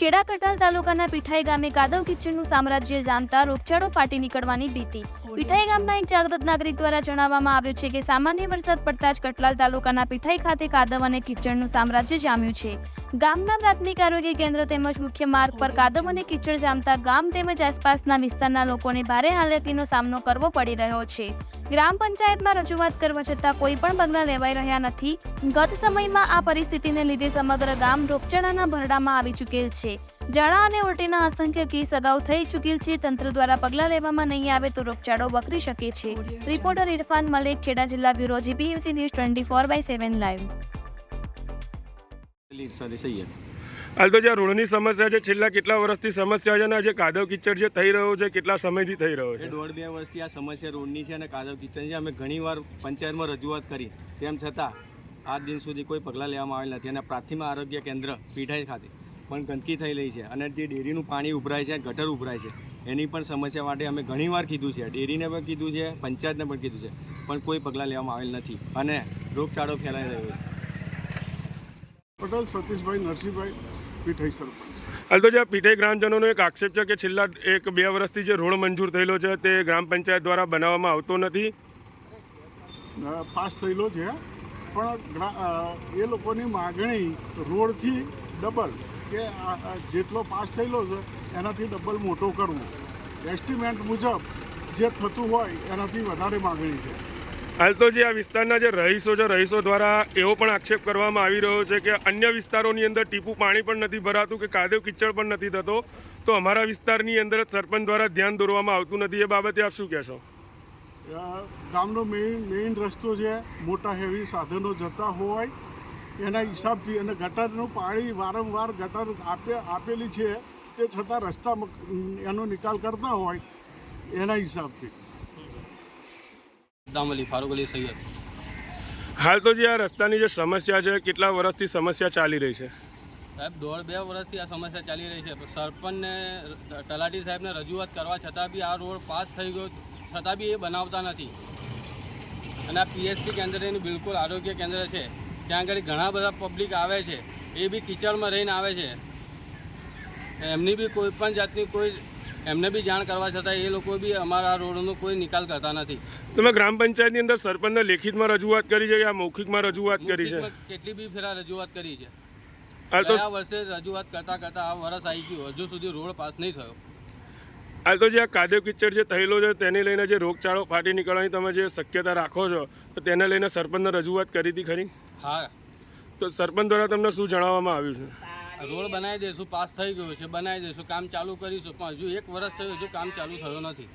Kheda કટાલ તાલુકાના પીઠાઈ ગામે કાદવ કિચડનું સામ્રાજ્ય જામતા રોગચાળો ફાટી નીકળવાની ભીતિ. પીઠાઈ ગામના એક જાગૃત નાગરિક દ્વારા જણાવવામાં આવ્યું છે કે સામાન્ય વરસાદ પડતા જ કટલાલ તાલુકાના પીઠાઈ ખાતે કાદવ અને કિચડનું સામ્રાજ્ય જામ્યું છે. ગામના પ્રાથમિક આરોગ્ય કેન્દ્ર તેમજ મુખ્ય માર્ગ પર કાદવ અને કિચડ જામતા ગામ તેમજ આસપાસના વિસ્તારના લોકોને ભારે હાલાકીનો સામનો કરવો પડી રહ્યો છે. ગ્રામ પંચાયતમાં રજૂઆત કરવા છતાં કોઈ પણ પગલાં લેવાઈ રહ્યા નથી. ગત સમયમાં આ પરિસ્થિતિને લીધે સમગ્ર ગામ રોગચાળાના ભરડામાં આવી ચૂકેલ છે. ઝાડા અને ઉલટીના અસંખ્ય કેસ અગાઉ થઈ ચૂકેલ છે. તંત્ર દ્વારા પગલાં લેવામાં નહીં આવે તો રોગચાળો વકરી શકે છે. રિપોર્ટર ઇરફાન મલેક, ખેડા જિલ્લા bureau, GPMC news twenty four by seven live. હાલ તો જે રોડની સમસ્યા છે, છેલ્લા કેટલા વર્ષથી સમસ્યા છે અને જે કાદવ કિચડ જે થઈ રહ્યો છે, કેટલા સમયથી થઈ રહ્યો છે? દોઢ બે વર્ષથી આ સમસ્યા રોડની છે અને કાદવ કિચડ છે. અમે ઘણીવાર પંચાયતમાં રજૂઆત કરી. તેમ છતાં, આજ દિન સુધી કોઈ પગલાં લેવામાં આવેલ નથી અને પ્રાથમિક આરોગ્ય કેન્દ્ર પીઠાઈ ખાતે પણ ગંદકી થઈ રહી છે અને જે ડેરીનું પાણી ઉભરાય છે, ગટર ઉભરાય છે, એની પણ સમસ્યા માટે અમે ઘણીવાર કીધું છે. ડેરીને પણ કીધું છે, પંચાયતને પણ કીધું છે, પણ કોઈ પગલાં લેવામાં આવેલ નથી અને રોગચાળો ફેલાઈ રહ્યો છે. પટેલ સતીશભાઈ નરસિંહભાઈ પીઠાઈ સરપંચ. હાલ તો જે પીઠાઈ ગ્રામજનોનો એક આક્ષેપ છે કે છેલ્લા એક બે વર્ષથી જે રોડ મંજૂર થયેલો છે તે ગ્રામ પંચાયત દ્વારા બનાવવામાં આવતો નથી? પાસ થયેલો છે પણ એ લોકોની માગણી રોડથી ડબલ કે જેટલો પાસ થયેલો છે એનાથી ડબલ મોટો કરવો. એસ્ટિમેટ મુજબ જે થતું હોય એનાથી વધારે માગણી છે. હાલ તો જે આ વિસ્તારના જે રહીશો છે, રહીશો દ્વારા એવો પણ આક્ષેપ કરવામાં આવી રહ્યો છે કે અન્ય વિસ્તારોની અંદર ટીપું પાણી પણ નથી ભરાતું કે કાદવ કિચડ પણ નથી થતો. તો અમારા વિસ્તારની અંદર જ સરપંચ દ્વારા ધ્યાન દોરવામાં આવતું નથી. એ બાબતે આપ શું કહેશો? ગામનો મેઇન મેઇન રસ્તો છે, મોટા હેવી સાધનો જતા હોય, એના હિસાબથી અને ગટરનું પાણી વારંવાર ગટર આપે, આપેલી છે, તે છતાં રસ્તા એનો નિકાલ કરતા હોય, એના હિસાબથી. દામ અલી ફારૂક અલી સૈયદ. હાલ તો જે આ રસ્તાની જે સમસ્યા છે કેટલા વર્ષથી સમસ્યા ચાલી રહી છે? સાહેબ દોઢ બે વર્ષથી આ સમસ્યા ચાલી રહી છે. સરપંચને તલાટી સાહેબને રજૂઆત કરવા છતાં બી આ રોડ પાસ થઈ ગયો છતાં બી એ બનાવતા નથી. અને આ પીએચસી કેન્દ્ર એનું બિલકુલ આરોગ્ય કેન્દ્ર છે. ત્યાં આગળ ઘણા બધા પબ્લિક આવે છે. એ બી કિચડમાં રહીને આવે છે. એમની બી કોઈ પણ જાતની કોઈ એમને બી જાણ કરવા છતાં એ લોકો બી અમારા રોડનો કોઈ નિકાલ કરતા નથી. તમે ગ્રામ પંચાયતની અંદર સરપંચને લેખિતમાં રજૂઆત કરી છે કે આ મૌખિકમાં રજૂઆત કરી છે? કેટલી બી ફેરા રજૂઆત કરી છે. ગયા વર્ષે રજૂઆત કરતા કરતા આ વર્ષ આવી ગયું. હજુ સુધી રોડ પાસ નહીં થયો. હાલ તો જે આ કાદવ કિચડ જે થયેલો છે તેને લઈને જે રોગચાળો ફાટી નીકળવાની તમે જે શક્યતા રાખો છો તો તેને લઈને સરપંચને રજૂઆત કરી હતી ખરી? હા. તો સરપંચ દ્વારા તમને શું જણાવવામાં આવ્યું છે? રોડ બનાવી દઈશું, પાસ થઈ ગયો છે, બનાવી દઈશું, કામ ચાલુ કરીશું. પણ હજુ એક વર્ષ થયું હજુ કામ ચાલુ થયું નથી.